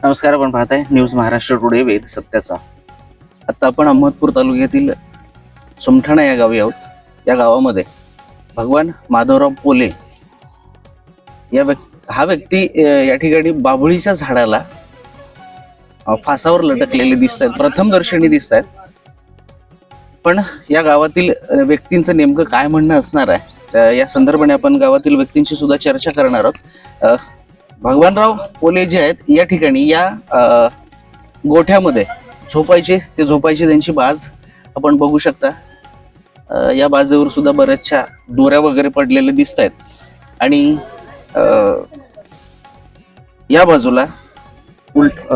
नमस्कार आपण पाहताय न्यूज महाराष्ट्र टुडे वेद सत्याचा. आता आपण अहमदपूर तालुक्यातील सुमठाणा या गावी आहोत. या गावामध्ये भगवान माधवराव पोले या व्यक् हा व्यक्ती या ठिकाणी बाभळीच्या झाडाला फासावर लटकलेले दिसत आहेत प्रथम दर्शनी दिसत आहेत पण या गावातील व्यक्तींचं नेमकं काय म्हणणं असणार आहे? या संदर्भाने आपण गावातील व्यक्तींशी सुद्धा चर्चा करणार आहोत. भगवानराव पोले जे आहेत या ठिकाणी या गोठ्यामध्ये झोपायचे ते झोपायचे त्यांची बाज आपण बघू शकता. या बाजेवर सुद्धा बऱ्याचशा दोऱ्या वगैरे पडलेल्या दिसत आहेत. आणि या बाजूला उलट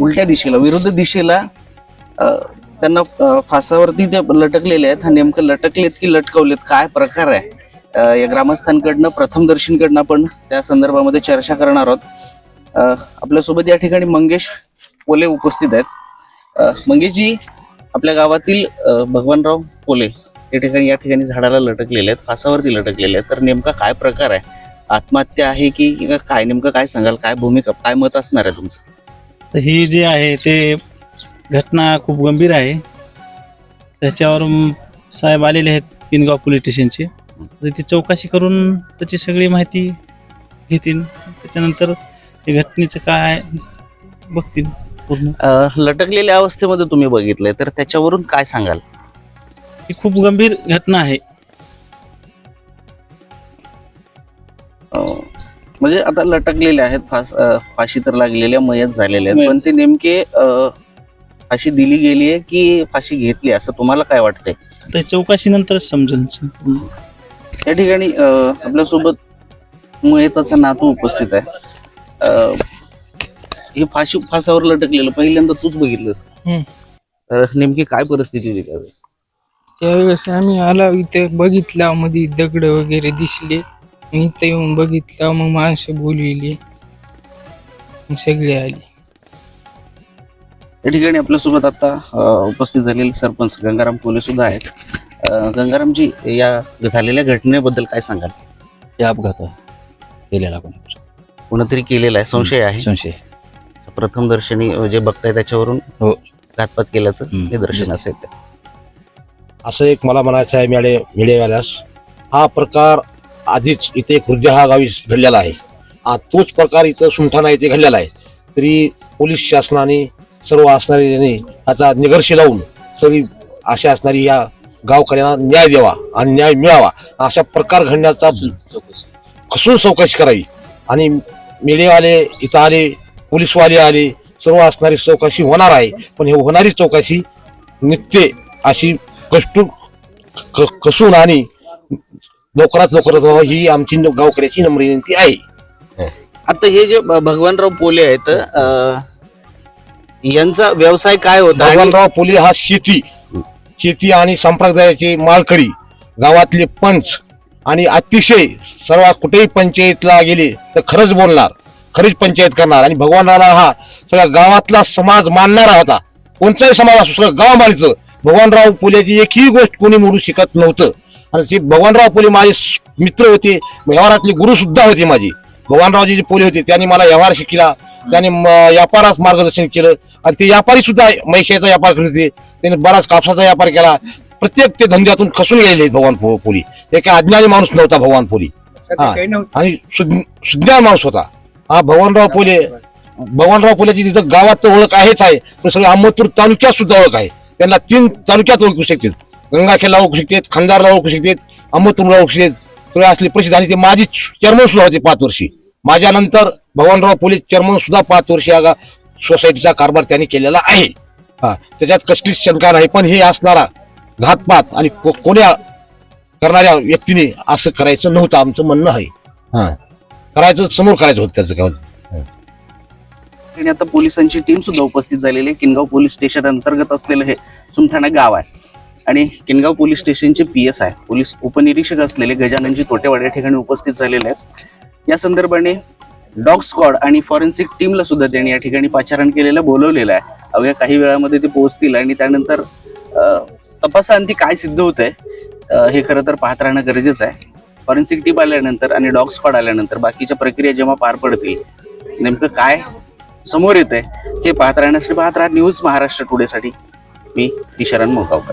उलट्या दिशेला विरुद्ध दिशेला त्यांना फासावरती ते लटकलेले आहेत. हा नेमकं लटकलेत की लटकवलेत? काय प्रकार आहे? या ग्रामस्थांकडनं प्रथम दर्शनकडनं आपण त्या संदर्भामध्ये चर्चा करणार आहोत. आपल्यासोबत या ठिकाणी मंगेश पोले उपस्थित आहेत. मंगेशजी आपल्या गावातील भगवानराव पोले या ठिकाणी या ठिकाणी झाडाला लटकलेले आहेत फासावरती लटकलेले आहेत. तर नेमका काय प्रकार आहे? आत्महत्या आहे की काय? नेमकं काय सांगाल? काय भूमिका काय मत असणार आहे तुमचं? तर ही जी आहे ते घटना खूप गंभीर आहे. त्याच्यावर साहेब आलेले आहेत पिनगाव पोलीस स्टेशनचे. तर ती चौकशी करून त्याची सगळी माहिती घेतील. त्याच्यानंतर घटनेचं काय बघतील पूर्ण. लटकलेल्या अवस्थेमध्ये तुम्ही बघितलंय तर त्याच्यावरून काय सांगाल? ही खूप गंभीर घटना आहे. म्हणजे आता लटकलेले आहेत फास अ, फाशी तर लागलेल्या मयत झालेल्या आहेत मयत. पण ते नेमके अ, फाशी दिली गेली आहे की फाशी घेतली असं तुम्हाला काय वाटतंय? तर समजेल. संपूर्ण. या ठिकाणी आपल्यासोबत मयताचा नातू उपस्थित आहे. अ, हे फाशी फासावर लटकलेलं पहिल्यांदा तूच बघितलंस. तर नेमकी काय परिस्थिती होती त्यावेळेस? त्यावेळेस आम्ही आला इथे बघितला मध्ये दगड वगैरे दिसले. मग इथं येऊन बघितलं मग माणसं बोलविली. सगळे आली. या ठिकाणी आपल्यासोबत आता उपस्थित झालेले सरपंच गंगाराम कोले सुद्धा आहेत. गंगारामजी या झालेल्या घटनेबद्दल काय सांगाल हे अपघात केलेला कोणीतरी कोणतरी केलेला आहे संशय आहे संशय प्रथम दर्शनी जे बघताय त्याच्यावरून हो. घातपात केल्याचं हम्म. निदर्शन दिसतंय. असेल. असं एक मला म्हणायचं आहे मिळे मिळेवाल्यास हा प्रकार आधीच इथे खुर्जा हा गावी घडलेला आहे आ तोच प्रकार इथं सुमठाणा इथे घडलेला आहे तरी पोलीस शासनाने सर्व असणाऱ्यांनी याचा निगर्शी लावून सगळी अशा असणारी या गावकऱ्यांना न्याय द्यावा आणि न्याय मिळावा. अशा प्रकार घडण्याचा कसून चौकशी करावी. आणि मीडियावाले इथं आले पोलीसवाले आले सर्व असणारी चौकशी होणार आहे. पण हे होणारी चौकशी नित्य अशी कष्ट कसून आणि लवकरात लवकरात व्हावं ही आमची गावकऱ्याची नम्र विनंती आहे. आता हे जे भगवानराव पोले आहेत यांचा व्यवसाय काय होता? भगवानराव पोले हा शेती शेती आणि संप्रदायाचे मालकरी गावातले पंच आणि अतिशय सर्व कुठेही पंचायतला गेले तर खरंच बोलणार खरीच पंचायत करणार. आणि भगवानरावला हा सगळ्या गावातला समाज मानणारा होता. कोणताही समाज असो सगळं गाव मानायचं भगवानराव फुलेची एकही गोष्ट कोणी मोडू शकत नव्हतं. आणि ते भगवानराव फुले माझे मित्र होते व्यवहारातले गुरुसुद्धा होते माझे. भगवानरावजी जे पोले होते त्यांनी मला व्यवहार शिकला त्यांनी म- व्यापारात मार्गदर्शन केलं. आणि ते व्यापारी सुद्धा व्यापार करत होते. त्यांनी बराच कापसाचा व्यापार केला. प्रत्येक ते धंद्यातून खसून गेलेले भगवान पो- पोली हे काय अज्ञानी माणूस नव्हता भगवान पोली हा. आणि सुज्ञ- सुज्ञान माणूस होता. हा भगवानराव पोले भगवानराव पोलेची तिथं गावात तर ओळख आहेच आहे पण सगळं अहमदपूर तालुक्यात सुद्धा ओळख आहे. त्यांना तीन तालुक्यात ओळखू शकतात गंगाखेडला ओळखू शकतात खंदारला ओळखू शकतात अहमदपूरला ओळखू शकतात सगळे असले प्रसिद्ध आणि ते माझी चेअरमन सुद्धा होते पाच वर्षी. माझ्यानंतर भगवानराव पोलीस चेअरमन सुद्धा पाच वर्षी या सोसायटीचा कारभार त्यांनी केलेला आहे. हा त्याच्यात कसलीच शंका नाही पण हे असणारा घातपात आणि को- कोण्या करणाऱ्या व्यक्तीने असं करायचं नव्हतं आमचं म्हणणं आहे. हा. करायचं समोर करायचं होतं त्याचं काय आणि आता पोलिसांची टीम सुद्धा उपस्थित झालेली आहे. किनगाव पोलीस स्टेशन अंतर्गत असलेलं हे सुमठाणा गाव आहे. आणि किनगाव पोलीस स्टेशनचे पी एस आहे. पोलीस उपनिरीक्षक असलेले गजाननजी तोटेवाड या ठिकाणी उपस्थित झालेले आहेत. या संदर्भाने डॉग स्क्वॉड आणि फॉरेन्सिक टीमला सुद्धा त्यांनी या ठिकाणी पाचारण केलेलं बोलवलेलं आहे. अवघ्या काही वेळामध्ये ते पोहोचतील आणि त्यानंतर अं, तपासाअंती काय सिद्ध होत आहे हे खरं तर पाहत राहणं गरजेचं आहे. फॉरेन्सिक टीम आल्यानंतर आणि डॉग स्क्वॉड आल्यानंतर बाकीच्या प्रक्रिया जेव्हा पार पडतील नेमकं काय समोर येत आहे हे पाहत राहण्यासाठी पाहत राहा न्यूज महाराष्ट्र टुडेसाठी. मी किशरण मोगावकर